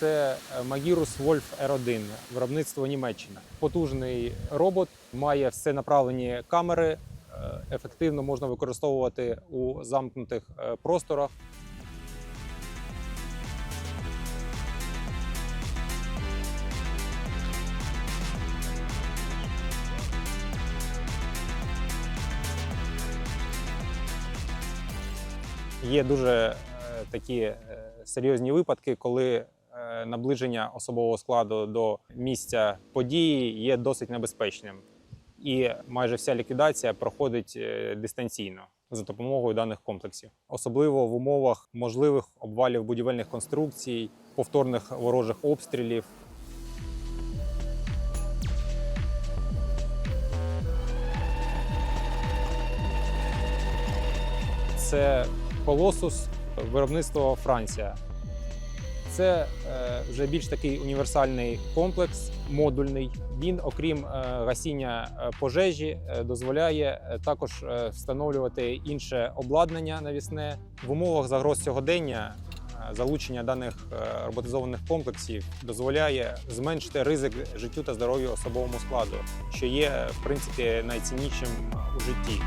це Magirus Wolf R1, виробництво Німеччина. Потужний робот, має все направлені камери. е, Ефективно можна використовувати у замкнутих е, просторах. Є дуже е, такі серйозні випадки, коли наближення особового складу до місця події є досить небезпечним, і майже вся ліквідація проходить е, дистанційно за допомогою даних комплексів, особливо в умовах можливих обвалів будівельних конструкцій, повторних ворожих обстрілів. Це Колосус, виробництво Франція. Це е, вже більш такий універсальний комплекс, модульний. Він, окрім е, гасіння е, пожежі, дозволяє також встановлювати інше обладнання навісне в умовах загроз сьогодення. Залучення даних роботизованих комплексів дозволяє зменшити ризик життю та здоров'ю особовому складу, що є в принципі найціннішим у житті.